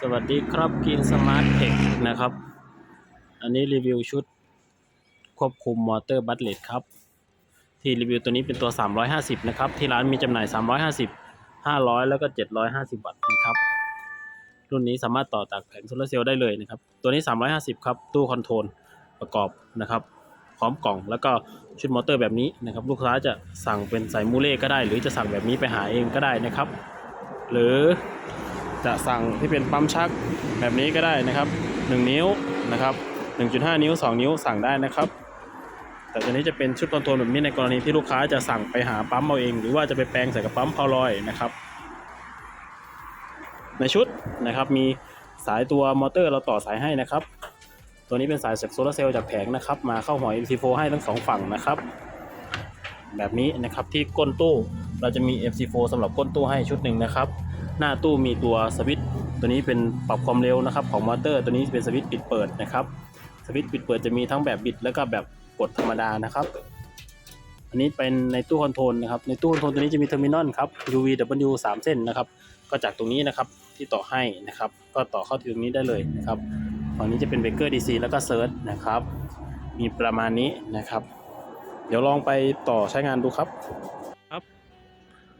สวัสดีครับกินสมาร์ทเทคนะครับ อันนี้รีวิวชุด ควบคุมมอเตอร์บัตเลตครับ ที่รีวิวตัวนี้เป็นตัว 350 นะครับ ที่ร้านมีจำหน่าย 350 500 แล้วก็ 750 วัตต์นะครับ รุ่นนี้สามารถต่อจากแผงโซลาร์เซลล์ได้เลยนะครับ ตัวนี้ 350 ครับ ตู้คอนโทรลประกอบนะครับ พร้อมกล่องแล้วก็ชุดมอเตอร์แบบนี้นะครับ ลูกค้าจะสั่งเป็นสายมูเล่ก็ได้ หรือจะสั่งแบบนี้ไปหาเองก็ได้นะครับ หรือ จะสั่งที่เป็นปั๊มชักแบบนี้ก็ได้นะครับ 1 นิ้วนะครับ 1.5 นิ้ว 2 นิ้วสั่งได้นะครับ แต่ตัวนี้จะเป็นชุดคอนโทรลแบบนี้ในกรณีที่ลูกค้าจะสั่งไปหาปั๊มเอาเอง หรือว่าจะไปแปลงใส่กับปั๊มพาวลอยนะครับ ในชุดนะครับมีสายตัวมอเตอร์เราต่อสายให้นะครับ ตัวนี้เป็นสายจากโซลาเซลล์จากแผงนะครับ มาเข้าหัว MC4 ให้ทั้งสองฝั่งนะครับแบบนี้นะครับที่ก้นตู้เราจะมี MC4 สำหรับก้นตู้ให้ชุดหนึ่งนะครับ หน้าตู้มีตัวสวิตช์ตัวนี้เป็นปรับความเร็วนะครับของมอเตอร์ ตัวนี้เป็นสวิตช์ปิดเปิดนะครับ สวิตช์ปิดเปิดจะมีทั้งแบบบิดแล้วก็แบบกดธรรมดานะครับ อันนี้เป็นในตู้คอนโทรลนะครับ ในตู้คอนโทรลตัวนี้จะมีเทอร์มินอลครับ UVW 3 เส้นนะครับ ก็จากตรงนี้นะครับที่ต่อให้นะครับ ก็ต่อเข้าที่ตรงนี้ได้เลยนะครับฝั่งนี้จะเป็นเบรกเกอร์ DC แล้วก็เซิร์ชนะครับ มีประมาณนี้นะครับ เดี๋ยวลองไปต่อใช้งานดูครับครับ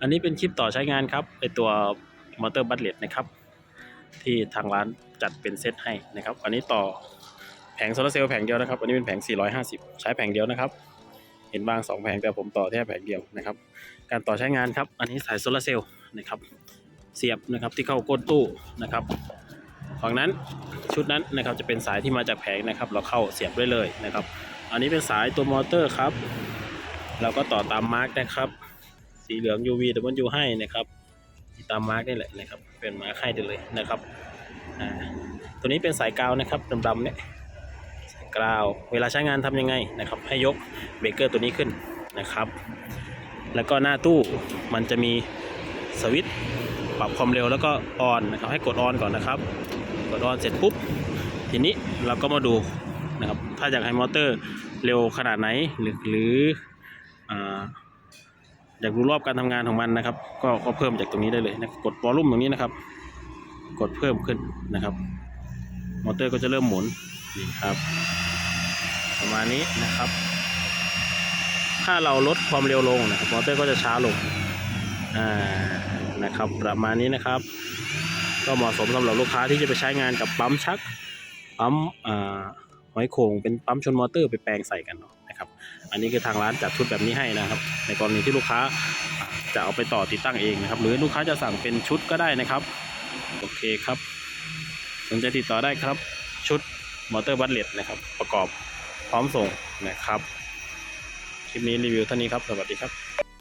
อันนี้เป็นคลิปต่อใช้งานครับไอตัว มอเตอร์บัตเลตนะครับ ที่ทางร้านจัดเป็นเซตให้นะครับ อันนี้ต่อแผงโซลาร์เซลล์แผงเดียวนะครับ อันนี้เป็นแผง 450 ใช้แผงเดียวนะครับ เห็นบางสองแผงแต่ผมต่อแค่แผงเดียวนะครับ การต่อใช้งานครับ อันนี้สายโซลาร์เซลล์นะครับ เสียบนะครับที่เข้าก้นตู้นะครับฝั่งนั้นชุดนั้นนะครับจะเป็นสายที่มาจากแผงนะครับ เราเข้าเสียบได้เลยนะครับ อันนี้เป็นสายตัวมอเตอร์ครับ เราก็ต่อตามมาร์กนะครับ สีเหลือง UV W ให้นะครับ ตามมาร์กนี่แหละนะครับ เป็นมาร์กให้ได้เลยนะครับตัวนี้เป็นสายกาวนะครับดำๆเนี่ยสายกาวเวลาใช้งานทำยังไงนะครับ ให้ยกเบรกเกอร์ตัวนี้ขึ้นนะครับ แล้วก็หน้าตู้มันจะมีสวิตช์ปรับความเร็วแล้วก็ออนนะครับให้กดออนก่อนนะครับกดออนเสร็จปุ๊บทีนี้เราก็มาดูนะครับถ้าอยากให้มอเตอร์เร็วขนาดไหนหรือหรืออ่า อยากรู้รอบการทำงานของมันนะครับ ก็ก็เพิ่มจากตรงนี้ได้เลยนะกดวอลลุ่มตรงนี้นะครับ กดเพิ่มขึ้นนะครับ มอเตอร์ก็จะเริ่มหมุนนี่ครับ ประมาณนี้นะครับ ถ้าเราลดความเร็วลงนะครับ มอเตอร์ก็จะช้าลงอ่านะครับประมาณนี้นะครับ ก็เหมาะสมสำหรับลูกค้าที่จะไปใช้งานกับปั๊มชักปั๊มอ่าหอยโข่งเป็นปั๊มชนมอเตอร์ไปแปลงใส่กันเนาะ นะครับ อันนี้คือทางร้านจัดชุดแบบนี้ให้นะครับ ในกรณีที่ลูกค้าจะเอาไปต่อติดตั้งเองนะครับ หรือลูกค้าจะสั่งเป็นชุดก็ได้นะครับ โอเคครับสนใจติดต่อได้ครับ ชุดมอเตอร์บัตเลตนะครับ ประกอบพร้อมส่งนะครับ คลิปนี้รีวิวเท่านี้ครับ สวัสดีครับ